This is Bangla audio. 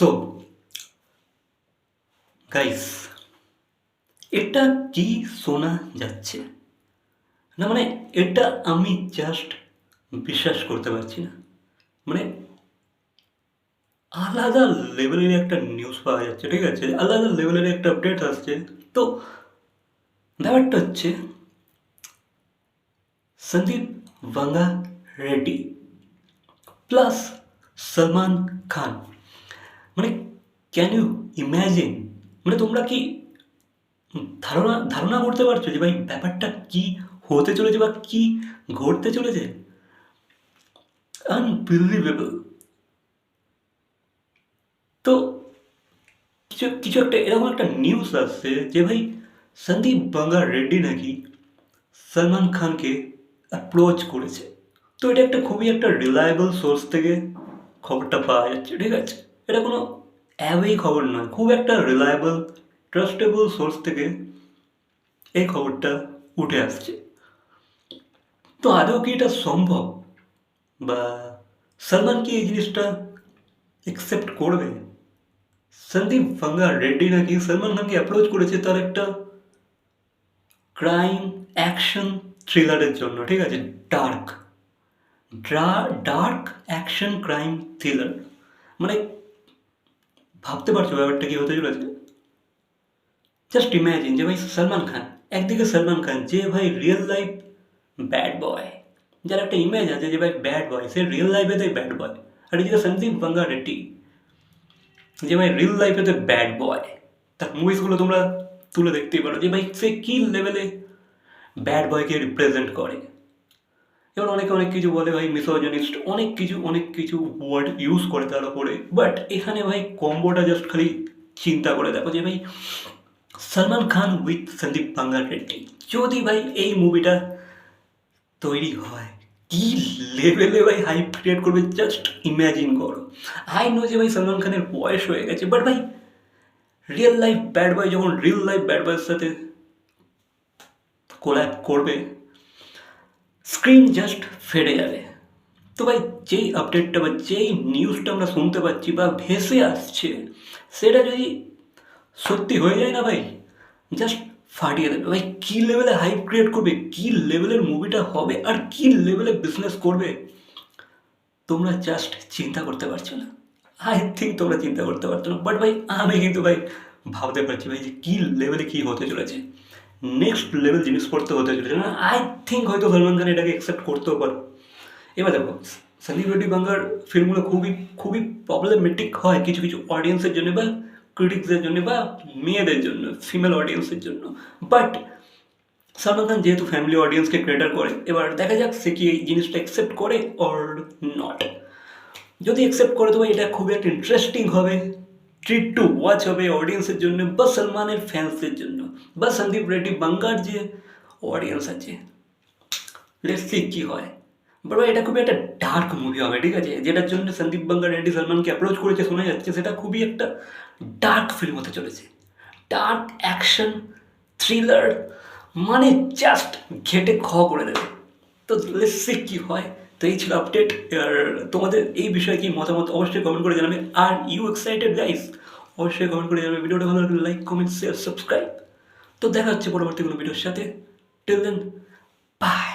সো গাইস এটা কি শোনা যাচ্ছে? না মানে এটা আমি জাস্ট বিশ্বাস করতে পারছি না। মানে আলাদা লেভেলের একটা নিউজ পাওয়া যাচ্ছে, ঠিক আছে? আলাদা লেভেলের একটা আপডেট আসছে। তো, ব্যাপারটা হচ্ছে সন্দীপ ভাঙ্গা রেড্ডি প্লাস সলমান খান। মানে ক্যান ইউ ইম্যাজিন মানে তোমরা কি ধারণা ধারণা করতে পারছ যে ভাই ব্যাপারটা কি হতে চলেছে বা কি ঘটতে চলেছে? আনবিলিভেবল তো কিছু কিছু একটা, এরকম একটা নিউজ আসছে যে ভাই সন্দীপ বাঙ্গা রেড্ডি নাকি সলমান খানকে অ্যাপ্রোচ করেছে। তো এটা একটা খুবই একটা রিলায়েবল সোর্স থেকে খবরটা পাওয়া যাচ্ছে, ঠিক আছে? এটা কোনো অ্যাওয়েই খবর নয়, খুব একটা রিলায়েবল ট্রাস্টেবল সোর্স থেকে এই খবরটা উঠে আসছে। তো আদৌ কি এটা সম্ভব? বা সলমান কি এই জিনিসটা অ্যাকসেপ্ট করবে? সন্দীপ ভাঙ্গা রেড্ডি নাকি? সলমান খানকে অ্যাপ্রোচ করেছে তার একটা ক্রাইম অ্যাকশন থ্রিলারের জন্য? ঠিক আছে dark dark action crime thriller মানে ভাবতে পারছ ব্যাপারটা কি হতে চলেছে? জাস্ট ইম্যাজিন যে ভাই সলমান খান, একদিকে সলমান খান, যে ভাই রিয়েল লাইফ ব্যাড বয় যার একটা ইমেজ আছে যে ভাই ব্যাড বয় সে রিয়েল লাইফে তো ব্যাড বয় আর এদিকে সন্দীপ বাঙ্গা রেড্ডি যে ভাই রিয়েল লাইফে তো ব্যাড বয় তার মুভিসগুলো তোমরা তুলে দেখতেই পারো যে ভাই সে কী লেভেলে ব্যাড বয়কে রিপ্রেজেন্ট করে। এবার অনেকে অনেক কিছু বলে ভাই মিসোজনিস্ট অনেক কিছু অনেক কিছু ওয়ার্ড ইউজ করে তার উপরে। বাট এখানে ভাই কম্বোটা জাস্ট খালি চিন্তা করে দেখো যে ভাই, সলমান খান উইথ সন্দীপ বাঙ্গার রেড্ডি যদি ভাই এই মুভিটা তৈরি হয়, কি লেভেলে ভাই হাইপ ক্রিয়েট করবে জাস্ট ইম্যাজিন করো। আই নো যে ভাই সলমান খানের বয়স হয়ে গেছে বাট ভাই রিয়েল লাইফ ব্যাড বয় যখন রিয়েল লাইফ ব্যাড বয়ের সাথে কোল্যাপ করবে স্ক্রিন জাস্ট ফেটে যাবে। তো ভাই, যেই আপডেটটা বা যেই নিউজটা আমরা শুনতে পাচ্ছি বা ভেসে আসছে, সেটা যদি সত্যি হয়ে যায় না ভাই জাস্ট ফাটিয়ে দেবে। ভাই, কী লেভেলে হাইপ ক্রিয়েট করবে? কী লেভেলের মুভিটা হবে? আর কী লেভেলে বিজনেস করবে? তোমরা জাস্ট চিন্তা করতে পারছ না। আই থিঙ্ক তোমরা চিন্তা করতে পারছ না। বাট ভাই, আমি কিন্তু ভাই ভাবতে পারছি ভাই যে কী লেভেলে কী হতে চলেছে। নেক্সট লেভেল জিনিসপত্র হতে চলেছে আই থিঙ্ক হয়তো সলমান খান এটাকে অ্যাকসেপ্ট করতেও পারো। এবার দেখো সানি রেড্ডি বাংলার ফিল্মগুলো খুবই খুবই প্রবলেমেটিক হয় কিছু কিছু অডিয়েন্সের জন্য বা ক্রিটিক্সের জন্য বা মেয়েদের জন্য ফিমেল অডিয়েন্সের জন্য। বাট সলমান খান যেহেতু ফ্যামিলি অডিয়েন্সকে ক্রেটার করে, এবার দেখা যাক সে কি এই জিনিসটা অ্যাকসেপ্ট করে অর নট যদি অ্যাকসেপ্ট করে, তো এটা খুবই একটা ইন্টারেস্টিং হবে। ট্রিট টু ওয়াচ হবে অডিয়েন্সের জন্য, বা সলমানের ফ্যান্সদের জন্য, বা সন্দীপ রেড্ডি, বাঙ্গার যে অডিয়েন্স আছে। লেটস কী হয়। বাট এটা খুবই একটা ডার্ক মুভি হবে, ঠিক আছে? যেটার জন্য সন্দীপ, বাঙ্গার, রেড্ডি, সলমানকে অ্যাপ্রোচ করেছে, শোনা যাচ্ছে, সেটা খুবই একটা ডার্ক ফিল্ম হতে চলেছে। ডার্ক অ্যাকশন থ্রিলার মানে জাস্ট ঘেটে খ করে দেবে। তো লেটস সি কী হয়? তো এই ছিল আপডেট আর তোমাদের এই বিষয়ে কি মতামত অবশ্যই কমেন্ট করে জানাবে। আর ইউ এক্সাইটেড গাইস অবশ্যই কমেন্ট করে জানাবে। ভিডিওটা ভালো লাগলে লাইক কমেন্ট শেয়ার সাবস্ক্রাইব তো দেখা হচ্ছে পরবর্তী কোনো ভিডিওর সাথে। টেল দেন বাই